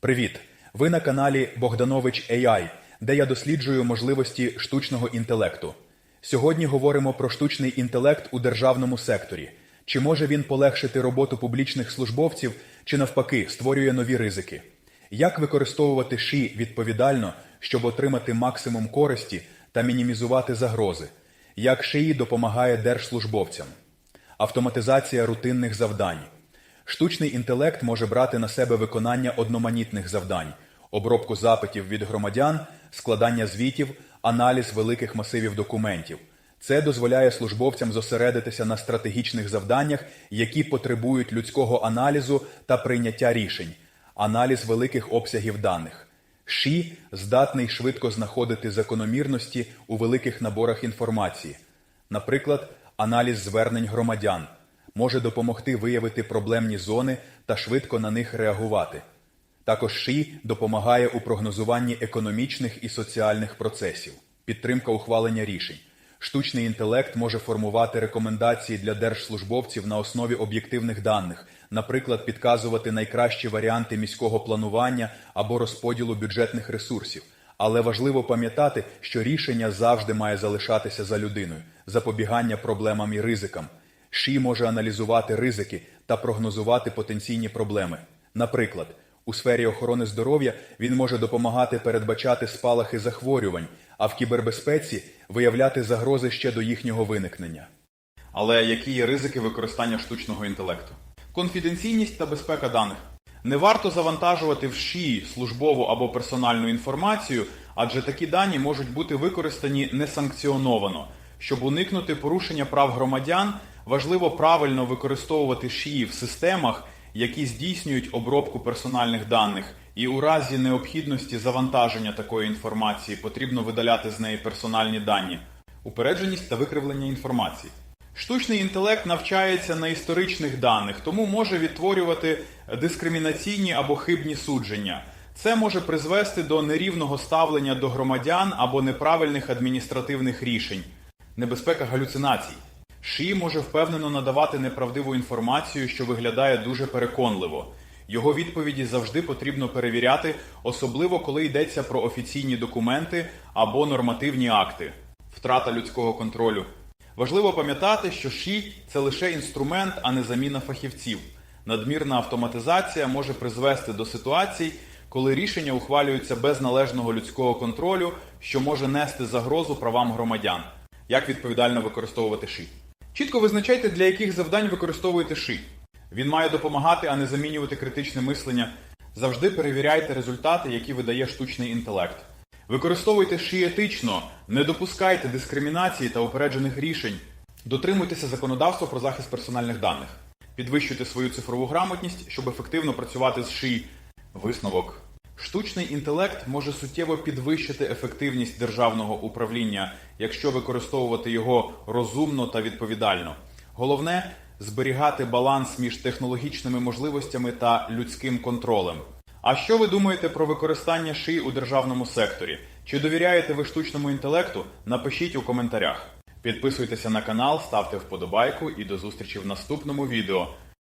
Привіт! Ви на каналі Богданович AI, де я досліджую можливості штучного інтелекту. Сьогодні говоримо про штучний інтелект у державному секторі. Чи може він полегшити роботу публічних службовців, чи навпаки створює нові ризики? Як використовувати ШІ відповідально, щоб отримати максимум користі та мінімізувати загрози? Як ШІ допомагає держслужбовцям? Автоматизація рутинних завдань. Штучний інтелект може брати на себе виконання одноманітних завдань, обробку запитів від громадян, складання звітів, аналіз великих масивів документів. Це дозволяє службовцям зосередитися на стратегічних завданнях, які потребують людського аналізу та прийняття рішень, аналіз великих обсягів даних. ШІ здатний швидко знаходити закономірності у великих наборах інформації, наприклад, аналіз звернень громадян може допомогти виявити проблемні зони та швидко на них реагувати. Також ШІ допомагає у прогнозуванні економічних і соціальних процесів, підтримка ухвалення рішень. Штучний інтелект може формувати рекомендації для держслужбовців на основі об'єктивних даних, наприклад, підказувати найкращі варіанти міського планування або розподілу бюджетних ресурсів. Але важливо пам'ятати, що рішення завжди має залишатися за людиною, запобігання проблемам і ризикам. ШІ може аналізувати ризики та прогнозувати потенційні проблеми. Наприклад, у сфері охорони здоров'я він може допомагати передбачати спалахи захворювань, а в кібербезпеці виявляти загрози ще до їхнього виникнення. Але які є ризики використання штучного інтелекту? Конфіденційність та безпека даних. Не варто завантажувати в ШІ службову або персональну інформацію, адже такі дані можуть бути використані несанкціоновано. Щоб уникнути порушення прав громадян, важливо правильно використовувати ШІ в системах, які здійснюють обробку персональних даних, і у разі необхідності завантаження такої інформації потрібно видаляти з неї персональні дані, упередженість та викривлення інформації. Штучний інтелект навчається на історичних даних, тому може відтворювати дискримінаційні або хибні судження. Це може призвести до нерівного ставлення до громадян або неправильних адміністративних рішень, небезпека галюцинацій. ШІ може впевнено надавати неправдиву інформацію, що виглядає дуже переконливо. Його відповіді завжди потрібно перевіряти, особливо коли йдеться про офіційні документи або нормативні акти. Втрата людського контролю. Важливо пам'ятати, що ШІ це лише інструмент, а не заміна фахівців. Надмірна автоматизація може призвести до ситуацій, коли рішення ухвалюються без належного людського контролю, що може нести загрозу правам громадян. Як відповідально використовувати ШІ? Чітко визначайте, для яких завдань використовуєте ШИ. Він має допомагати, а не замінювати критичне мислення. Завжди перевіряйте результати, які видає штучний інтелект. Використовуйте ШИ етично, не допускайте дискримінації та упереджених рішень. Дотримуйтеся законодавства про захист персональних даних. Підвищуйте свою цифрову грамотність, щоб ефективно працювати з ШИ. Висновок. Штучний інтелект може суттєво підвищити ефективність державного управління, якщо використовувати його розумно та відповідально. Головне зберігати баланс між технологічними можливостями та людським контролем. А що ви думаєте про використання ШИ у державному секторі? Чи довіряєте ви штучному інтелекту? Напишіть у коментарях. Підписуйтеся на канал, ставте вподобайку і до зустрічі в наступному відео.